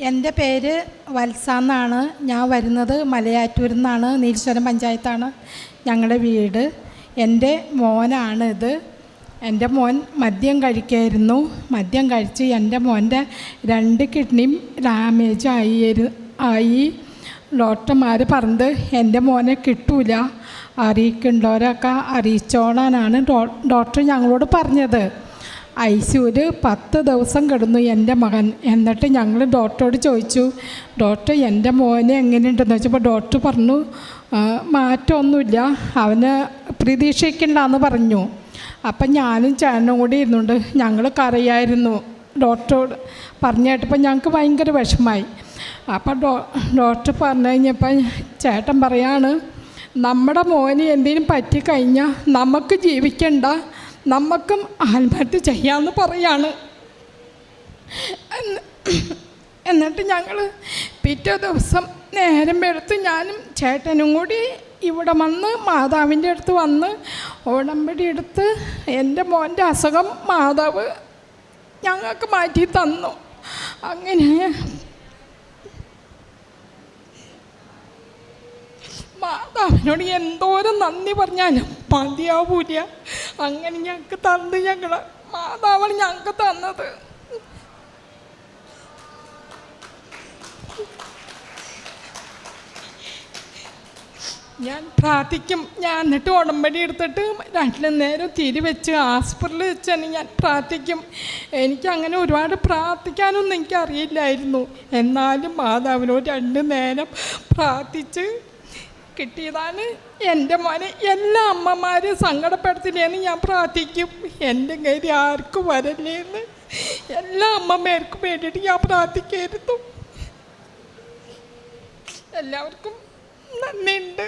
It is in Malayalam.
എന്റെ പേര് വത്സ എന്നാണ്. ഞാൻ വരുന്നത് മലയാറ്റൂരിൽ നിന്നാണ്. നീലശ്വരം പഞ്ചായത്താണ് ഞങ്ങളുടെ വീട്. എന്റെ മോനാണ് ഇത് എന്റെ മോൻ മദ്യം കഴിക്കായിരുന്നു. മദ്യം കഴിച്ച് എന്റെ മോന്റെ രണ്ട് കിഡ്നിയും ഡാമേജ് ആയി ആയി. ഡോക്ടർമാർ പറഞ്ഞത് എന്റെ മോനെ കിട്ടൂല. അറിയിക്കേണ്ടവരൊക്കെ അറിയിച്ചോളാനാണ് ഡോ ഡോക്ടർ ഞങ്ങളോട് പറഞ്ഞത്. ഐ സിയുവിൽ പത്ത് ദിവസം കിടന്നു എന്റെ മകൻ. എന്നിട്ട് ഞങ്ങൾ ഡോക്ടറോട് ചോദിച്ചു ഡോക്ടർ എന്റെ മോനെ എങ്ങനെയുണ്ടെന്ന് വെച്ചപ്പോൾ ഡോക്ടർ പറഞ്ഞു "ആ, മാറ്റമൊന്നുമില്ല. അവന് പ്രതീക്ഷിക്കണ്ടെന്ന് പറഞ്ഞു. അപ്പം ഞാനും ചേട്ടനും കൂടി ഇരുന്നുണ്ട് ഞങ്ങൾ കറിയായിരുന്നു ഡോക്ടറോട് പറഞ്ഞു കേട്ടപ്പോൾ ഞങ്ങൾക്ക് ഭയങ്കര വിഷമായി അപ്പം ഡോ ഡോക്ടർ പറഞ്ഞു കഴിഞ്ഞപ്പോൾ ചേട്ടൻ പറയാണ് നമ്മുടെ മോന് എന്തെങ്കിലും പറ്റിക്കഴിഞ്ഞാൽ നമുക്ക് ജീവിക്കണ്ട. നമുക്കും ആത്മഹത്യ ചെയ്യാമെന്ന് പറയാണ്. എന്നിട്ട് ഞങ്ങൾ പിറ്റേ ദിവസം നേരം എടുത്ത് ഞാനും ചേട്ടനും കൂടി ഇവിടെ വന്ന് മാതാവിന്റെ അടുത്ത് വന്ന് ഓടമ്പടി എടുത്ത് എന്റെ മോന്റെ അസുഖം മാതാവ് ഞങ്ങൾക്ക് മാറ്റി തന്നു. അങ്ങനെ മാതാവിനോട് എന്തോരം നന്ദി പറഞ്ഞാലും മതിയാവൂല. അങ്ങനെ ഞങ്ങൾക്ക് തന്ന് ഞങ്ങളെ മാതാവാണ് ഞങ്ങൾക്ക് തന്നത്. ഞാൻ പ്രാർത്ഥിക്കും. ഞാൻ എന്നിട്ട് ഉടമ്പടി എടുത്തിട്ട് രണ്ടു നേരം തിരി വെച്ച് ഹോസ്പിറ്റലിൽ വെച്ച് തന്നെ ഞാൻ പ്രാർത്ഥിക്കും. എനിക്ക് അങ്ങനെ ഒരുപാട് പ്രാർത്ഥിക്കാനൊന്നും എനിക്കറിയില്ലായിരുന്നു. എന്നാലും മാതാവിനോട് രണ്ട് നേരം പ്രാർത്ഥിച്ച് കിട്ടിയതാണ്. എന്റെ മോനെ എല്ലാ അമ്മമാരും സങ്കടപ്പെടുത്തില്ലേന്ന് ഞാൻ പ്രാർത്ഥിക്കും. എന്റെ കയ്യിൽ ആർക്കും വരല്ലേന്ന്. എല്ലാ അമ്മമാർക്കും വേണ്ടിയിട്ട് ഞാൻ പ്രാർത്ഥിക്കായിരുന്നു. എല്ലാവർക്കും നന്ദിയുണ്ട്.